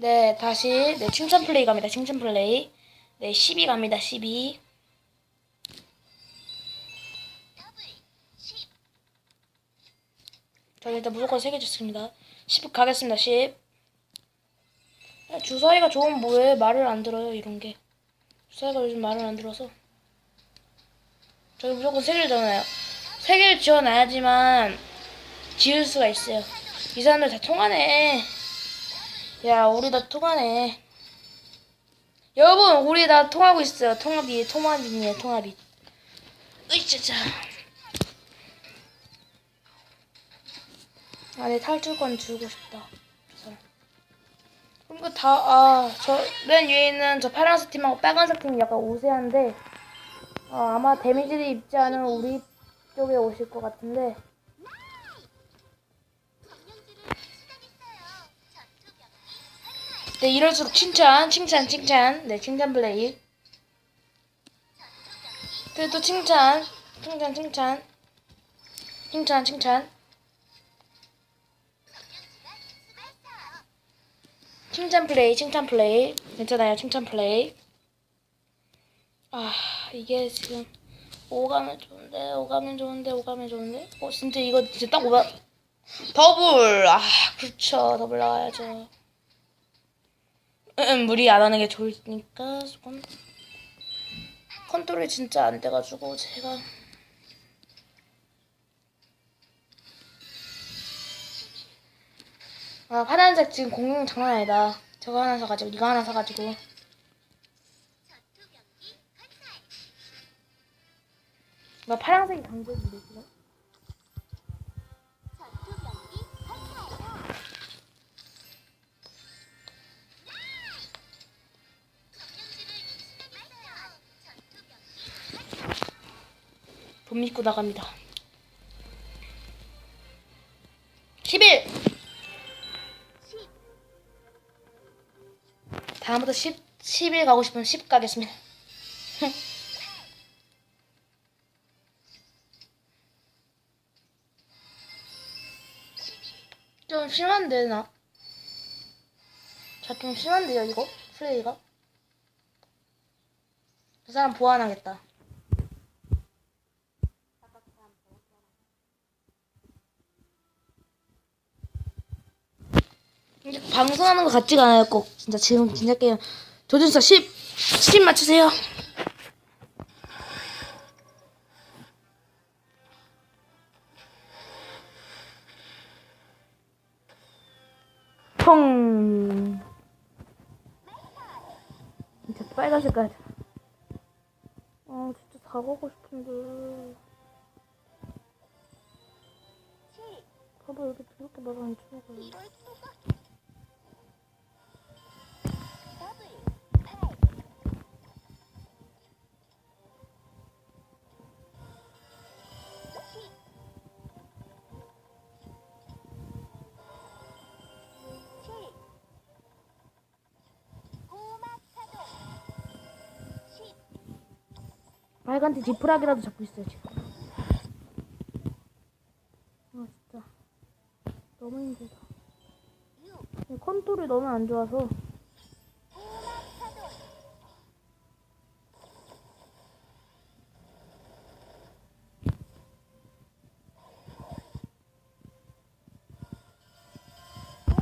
네, 다시 네, 칭찬 플레이 갑니다. 칭찬 플레이. 네, 12 갑니다. 12. 저 일단 무조건 3개 줬습니다. 10 가겠습니다. 10. 야, 주사위가 좋으면 뭐해? 말을 안 들어요, 이런 게. 주사위가 요즘 말을 안 들어서. 저희 무조건 3개를 지어놔요. 3개를 지어놔야지만 지을 수가 있어요. 이 사람들 다 통하네. 야, 우리 다 통하네. 여러분, 우리 다 통하고 있어요. 통합이, 통합이네, 통합이. 으이짜자. 아, 내 탈출권 주고 싶다. 그럼 이거 다, 아, 저, 맨 위에 있는 저 파란색 팀하고 빨간색 팀이 약간 우세한데, 아, 아마 데미지를 입지 않은 우리 쪽에 오실 것 같은데, 네, 이럴수록 칭찬, 칭찬, 칭찬. 네, 칭찬 플레이. 그래도 칭찬, 칭찬, 칭찬. 칭찬, 칭찬. 칭찬 플레이, 칭찬 플레이. 괜찮아요, 칭찬 플레이. 아, 이게 지금 오가면 좋은데, 오가면 좋은데, 오가면 좋은데. 어, 진짜 이거 진짜 딱 오가. 더블! 아, 그렇죠. 더블 나와야죠. 음, 무리 안 하는 게 좋으니까 조금 컨트롤이 진짜 안 돼가지고 제가. 아 파란색 지금 공룡 장난 아니다. 저거 하나 사가지고 이거 하나 사가지고. 나 파란색이 강제인데 지금 돈 믿고 나갑니다 11 다음부터 10, 11 가고 싶으면 10 가겠습니다 좀 심한데 나? 자 좀 심한데요 이거? 플레이가? 그 사람 보완하겠다 방송하는 것 같지가 않아요 꼭. 진짜 지금 진짜 게임. 조준사 10 10 맞추세요. 통 진짜 빨간 색깔. 아 진짜 다 가고 싶은데. 봐봐 여기 말안 치는 거야 티 지푸라기라도 잡고 있어요 지금. 아 진짜 너무 힘들다. 이 컨트롤이 너무 안 좋아서.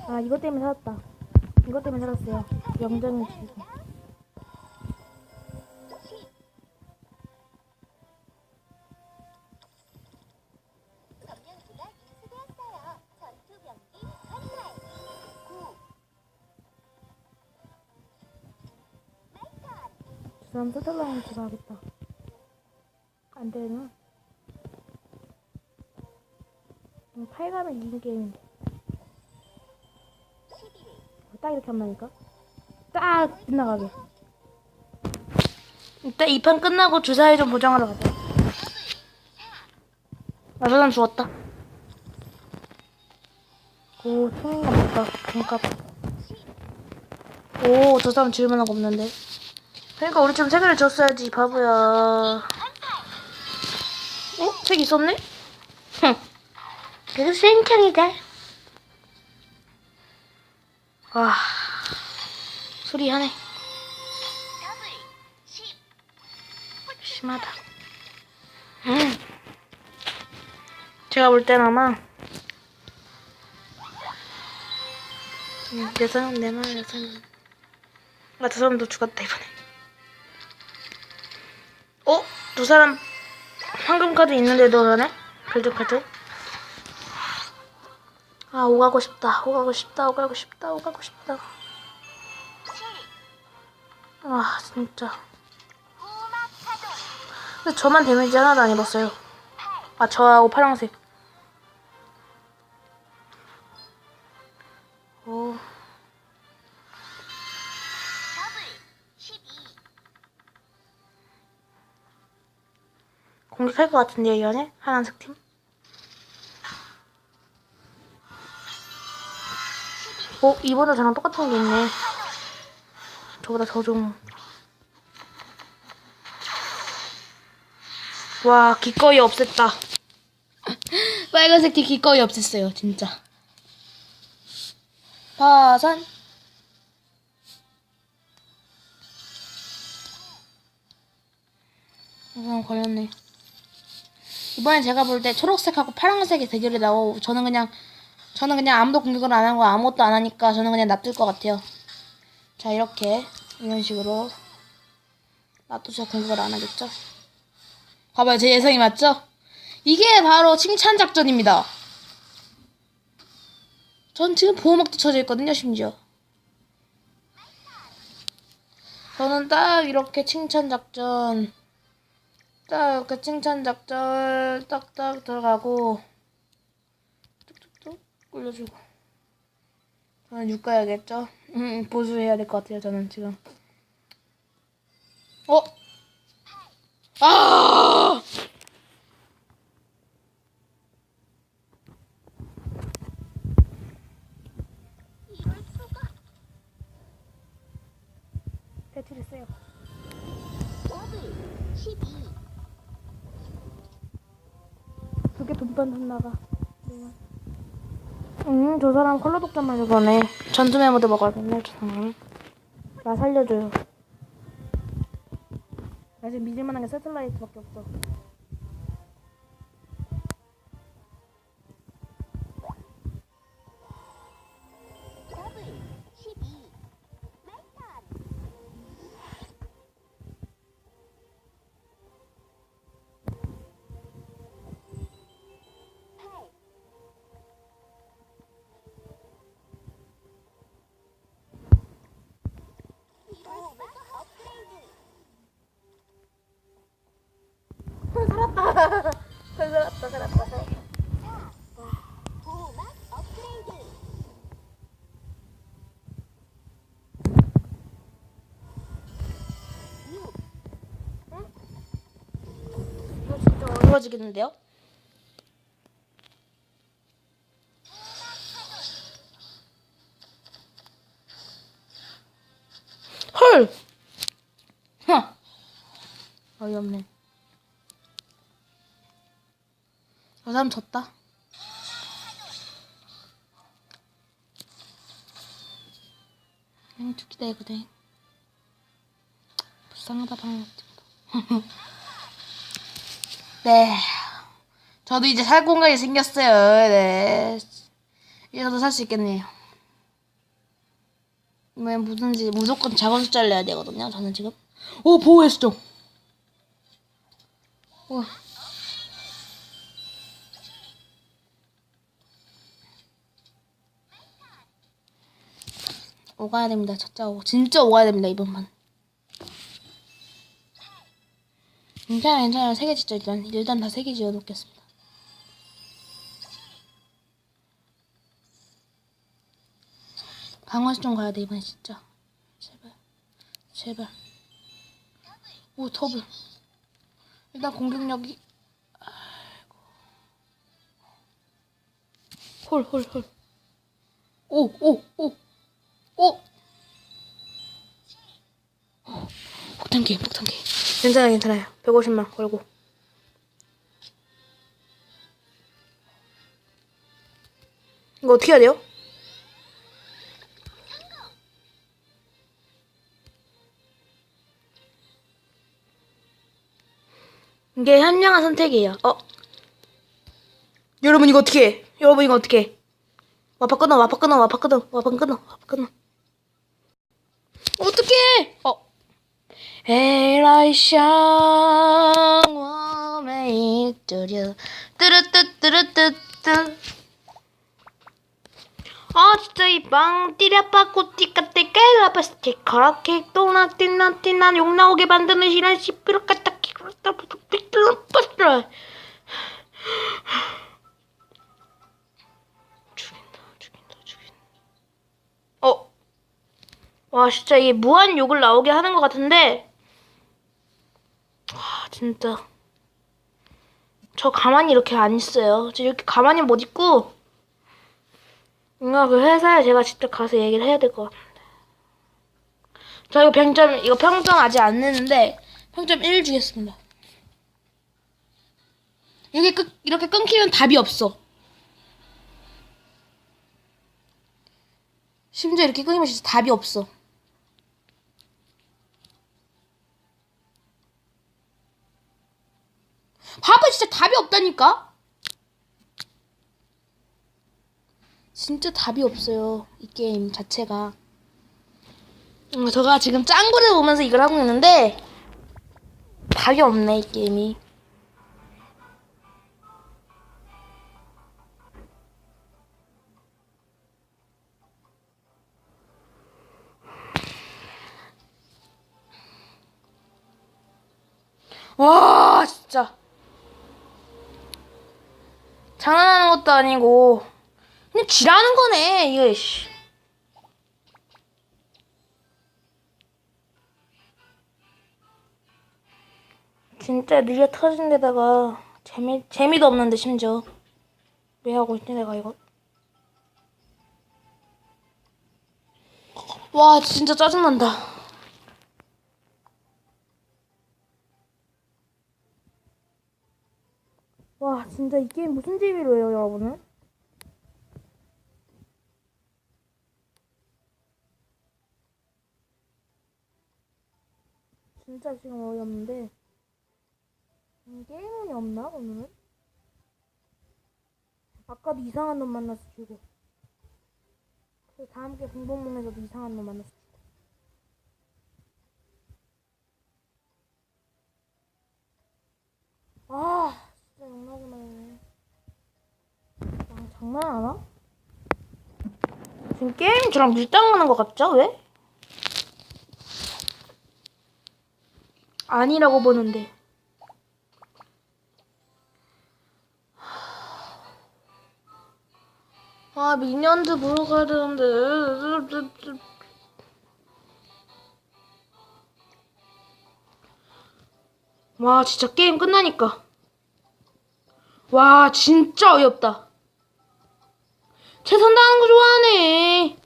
아 이것 때문에 살았다. 이것 때문에 살았어요. 영장이 지금. 서달라는 집 하겠다. 안 되나? 음, 8가면 이기는 게임인데. 11. 딱 이렇게 한다니까? 딱 빗나가게. 이따 이판 끝나고 주사위 좀 보정하러 가자. 아, 저 사람 죽었다. 오, 총인가 보다. 그니까. 오, 저 사람 지을 만한 거 없는데. 그러니까 우리 좀세 개를 줬어야지, 바보야. 어? 책 있었네? 흥. 그래도 센창이다. 와. 더블 10 심하다. 음. 제가 볼 땐 아마 음, 여성 내말 여성 아, 저 사람도 죽었다 이번에. 두 사람 황금 카드 있는데도 그러네? 골드 카드? 아 오가고 싶다 오가고 싶다 오가고 싶다 오가고 싶다 아 진짜 근데 저만 데미지 하나도 안 입었어요. 아, 저하고 파란색. 공격할 것 같은데요, 이 안에? 파란색 팀? 어, 이번에 저랑 똑같은 게 있네. 저보다 더 좋은. 와, 기꺼이 없앴다. 빨간색 티 기꺼이 없앴어요, 진짜. 파산. 음, 걸렸네. 이번에 제가 볼 때 초록색하고 파란색의 대결이 나오고 저는 그냥 저는 그냥 아무도 공격을 안 하고 아무것도 안 하니까 저는 그냥 놔둘 것 같아요. 자 이렇게 이런 식으로 놔두셔 공격을 안 하겠죠? 봐봐요 제 예상이 맞죠? 이게 바로 칭찬 작전입니다. 전 지금 보호막도 쳐져 있거든요 심지어. 저는 딱 이렇게 칭찬 작전 딱 이렇게 칭찬 작전 딱딱 들어가고 뚝뚝뚝 굴려주고 저는 육 가야겠죠? 음, 보수해야 될 것 같아요 저는 지금 어? 아! 배틀이 세요 더블 12 그게 돈반 돈 나가 음, 저 사람 컬러 독점만 이거네. 전투 메모도 먹어야겠네, 저 사람. 나 살려줘요. 나 지금 믿을 만한 게 세틀라이트밖에 없어. 육 이거 진짜 어려워지겠는데요? 헐! huh. 어이없네. 저 사람 졌다. 그냥 죽기다 이거네. 불쌍하다 방금. 네. 저도 이제 살 공간이 생겼어요. 네. 이제 저도 살 수 있겠네요. 왜 뭐든지 무조건 작은 숫자를 내야 되거든요. 저는 지금. 오 보호했어. 와. 오가야 됩니다. 진짜 오, 진짜 오가야 됩니다 이번만. 괜찮아 괜찮아 세개 짓죠 일단. 일단 다 세 개 지어 놓겠습니다. 강화시 좀 가야 돼 이번에 진짜. 제발. 제발. 오 터블. 일단 공격력이. 아이고. 홀홀 홀. 오 오 오 어? 폭탄기, 폭탄기. 괜찮아, 괜찮아요. 150만 걸고. 이거 어떻게 해야 돼요? 이게 현명한 선택이에요. 어? 여러분 이거 어떻게 해? 여러분 이거 어떻게 해? 와파 끊어 와파 끊어 와파 끊어 와파 끊어 와파 끊어 어떡해? 어. 에라이샹 워메이 뚜르 뚜르뚜뚜르뚜뚜 아 진짜 이빵 띠라빠꼬 띠까띠 깨라빠 스티 그렇게 또나띠나띠나 욕 나오게 만드는 시란 삐뚤빠스 와 진짜 이게 무한 욕을 나오게 하는 것 같은데. 와 진짜. 저 가만히 이렇게 안 있어요. 저 이렇게 가만히 못 있고. 뭔가 그 회사에 제가 직접 가서 얘기를 해야 될 것 같은데. 저 이거 평점 이거 평점 아직 안 내는데 평점 1 주겠습니다. 이렇게 끊, 이렇게 끊기면 답이 없어. 심지어 이렇게 끊기면 진짜 답이 없어 봐봐 진짜 답이 없다니까? 진짜 답이 없어요 이 게임 자체가. 음, 제가 지금 짱구를 보면서 이걸 하고 있는데 답이 없네 이 게임이 아니고. 그냥 지라는 거네 이거 씨. 진짜 느려 터진 데다가 재미 재미도 없는데 심지어. 왜 하고 있지 내가 이거? 와 진짜 짜증난다 진짜 이 게임 무슨 재미로 해요 여러분은? 진짜 지금 어이없는데 음, 게임이 없나 오늘은? 아까도 이상한 놈 만나서 죽고 그리고 다음 게 공동몽에서도 이상한 놈 만나서 죽고 아 욕나구나 얘네 아, 장난하나? 지금 게임 저랑 밀당하는 것 같죠? 왜? 아니라고 보는데 아 미니언즈 보러 가야 되는데 와 진짜 게임 끝나니까 와 진짜 어이없다. 최선 다하는 거 좋아하네.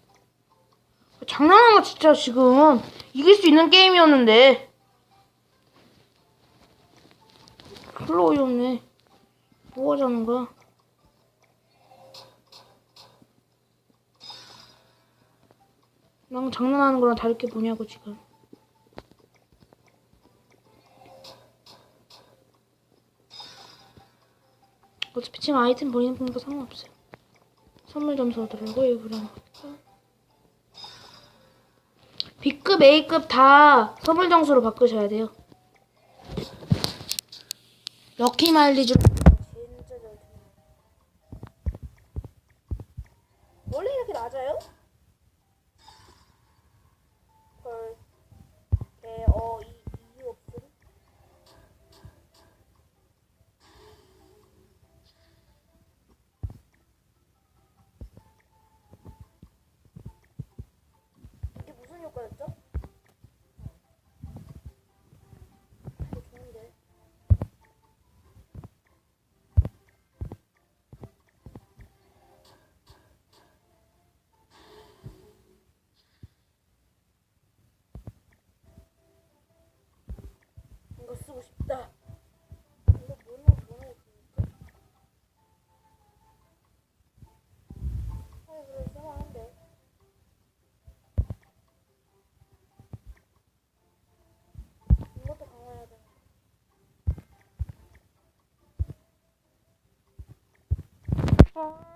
장난하나 진짜 지금 이길 수 있는 게임이었는데. 별로 어이없네. 뭐 하자는 거야? 난 장난하는 거랑 다를 게 뭐냐고 지금 어차피 지금 아이템 버리는 분도 상관없어요. 선물 점수 얻으려고 일부러. 하는 거니까 B급, A급 다 선물 점수로 바꾸셔야 돼요. 럭키 마일리지 진짜 잘 드네 원래 이렇게 낮아요? 이거 쓰고 싶다. 아.